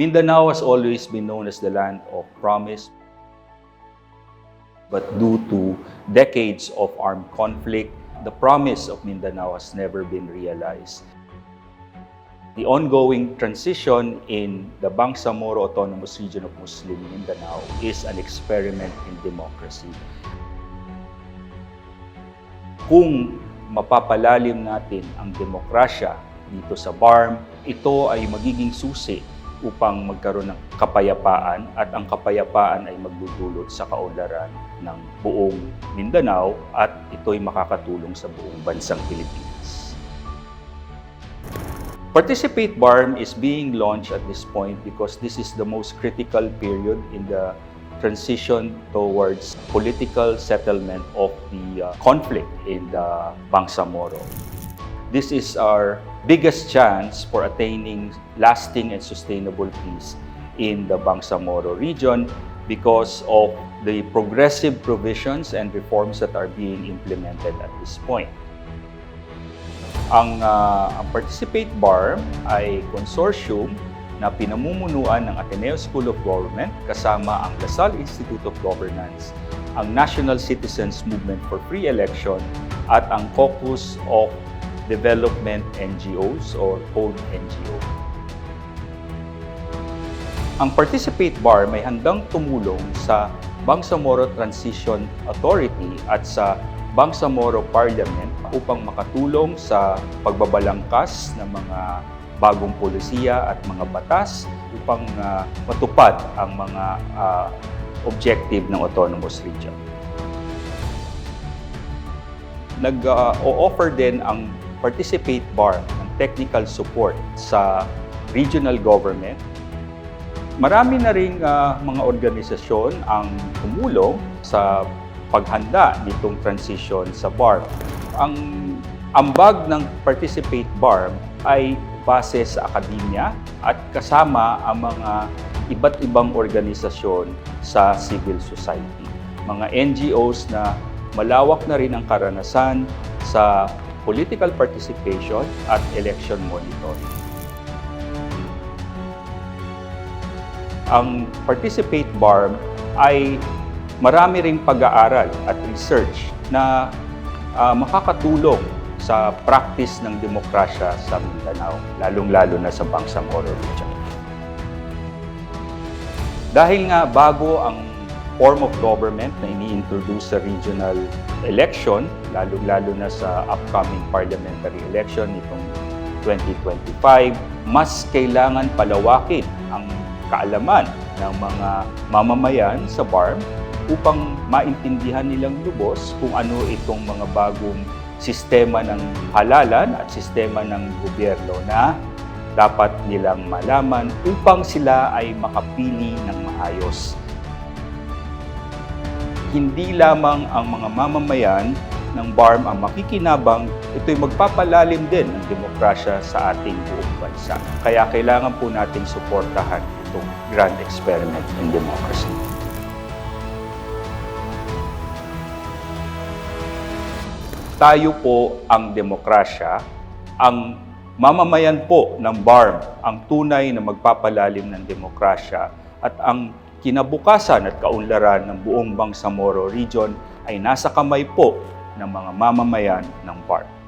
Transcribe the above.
Mindanao has always been known as the land of promise. But due to decades of armed conflict, the promise of Mindanao has never been realized. The ongoing transition in the Bangsamoro Autonomous Region of Muslim Mindanao is an experiment in democracy. Kung mapapalalim natin ang demokrasya dito sa BARM, ito ay magiging susi upang magkaroon ng kapayapaan at ang kapayapaan ay magdudulot sa kaunlaran ng buong Mindanao at ito'y makakatulong sa buong bansang Pilipinas. Participate BARM is being launched at this point because this is the most critical period in the transition towards political settlement of the uh, conflict in the Bangsamoro. This is our biggest chance for attaining lasting and sustainable peace in the Bangsamoro region because of the progressive provisions and reforms that are being implemented at this point. Ang, uh, ang Participate BARM ay consortium na pinamumunuan ng Ateneo School of Government kasama ang Lasal Institute of Governance, ang National Citizens Movement for Free Election at ang Caucus of Development NGOs or Code NGO. Ang Participate Bar may handang tumulong sa Bangsamoro Transition Authority at sa Bangsamoro Parliament upang makatulong sa pagbabalangkas ng mga bagong polisiya at mga batas upang ah, matupad ang mga ah, objective ng autonomous region. Nag-o-offer din ang Participate Bar ng technical support sa regional government. Marami na ring ah, mga organisasyon ang tumulong sa paghanda nitong transition sa BARM. Ang ambag ng Participate BARM ay base sa akademya at kasama ang mga iba't ibang organisasyon sa civil society. Mga NGOs na malawak na rin ang karanasan sa political participation at election monitoring. Ang Participate BARM ay marami ring pag-aaral at research na ah, makakatulong sa practice ng demokrasya sa Mindanao, lalong-lalo na sa Bangsamoro region. Dahil nga bago ang form of government na ini-introduce sa regional election, lalong-lalo na sa upcoming parliamentary election nitong 2025, mas kailangan palawakin ang kaalaman ng mga mamamayan sa BARM upang maintindihan nilang lubos kung ano itong mga bagong sistema ng halalan at sistema ng gobyerno na dapat nilang malaman upang sila ay makapili ng maayos. Hindi lamang ang mga mamamayan ng BARM ang makikinabang, ito'y magpapalalim din ng demokrasya sa ating buong bansa. Kaya kailangan po nating suportahan itong grand experiment in democracy. Tayo po ang demokrasya, ang mamamayan po ng BARM ang tunay na magpapalalim ng demokrasya at ang kinabukasan at kaunlaran ng buong Bangsamoro region ay nasa kamay po ng mga mamamayan ng BARM.